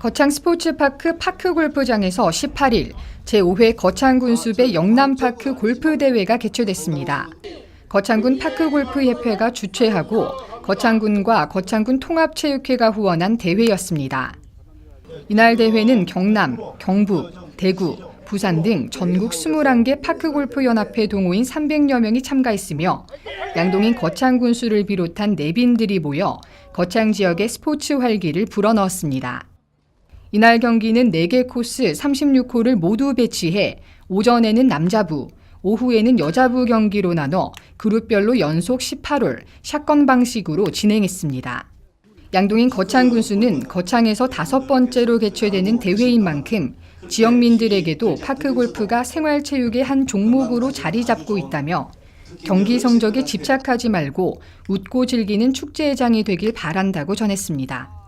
거창 스포츠파크 파크골프장에서 18일 제5회 거창군수배 영남파크 골프대회가 개최됐습니다. 거창군 파크골프협회가 주최하고 거창군과 거창군 통합체육회가 후원한 대회였습니다. 이날 대회는 경남, 경북, 대구, 부산 등 전국 21개 파크골프연합회 동호인 300여 명이 참가했으며 양동인 거창군수를 비롯한 내빈들이 모여 거창 지역의 스포츠 활기를 불어넣었습니다. 이날 경기는 4개 코스 36홀을 모두 배치해 오전에는 남자부, 오후에는 여자부 경기로 나눠 그룹별로 연속 18홀 샷건 방식으로 진행했습니다. 양동인 거창 군수는 거창에서 다섯 번째로 개최되는 대회인 만큼 지역민들에게도 파크 골프가 생활체육의 한 종목으로 자리 잡고 있다며 경기 성적에 집착하지 말고 웃고 즐기는 축제장이 되길 바란다고 전했습니다.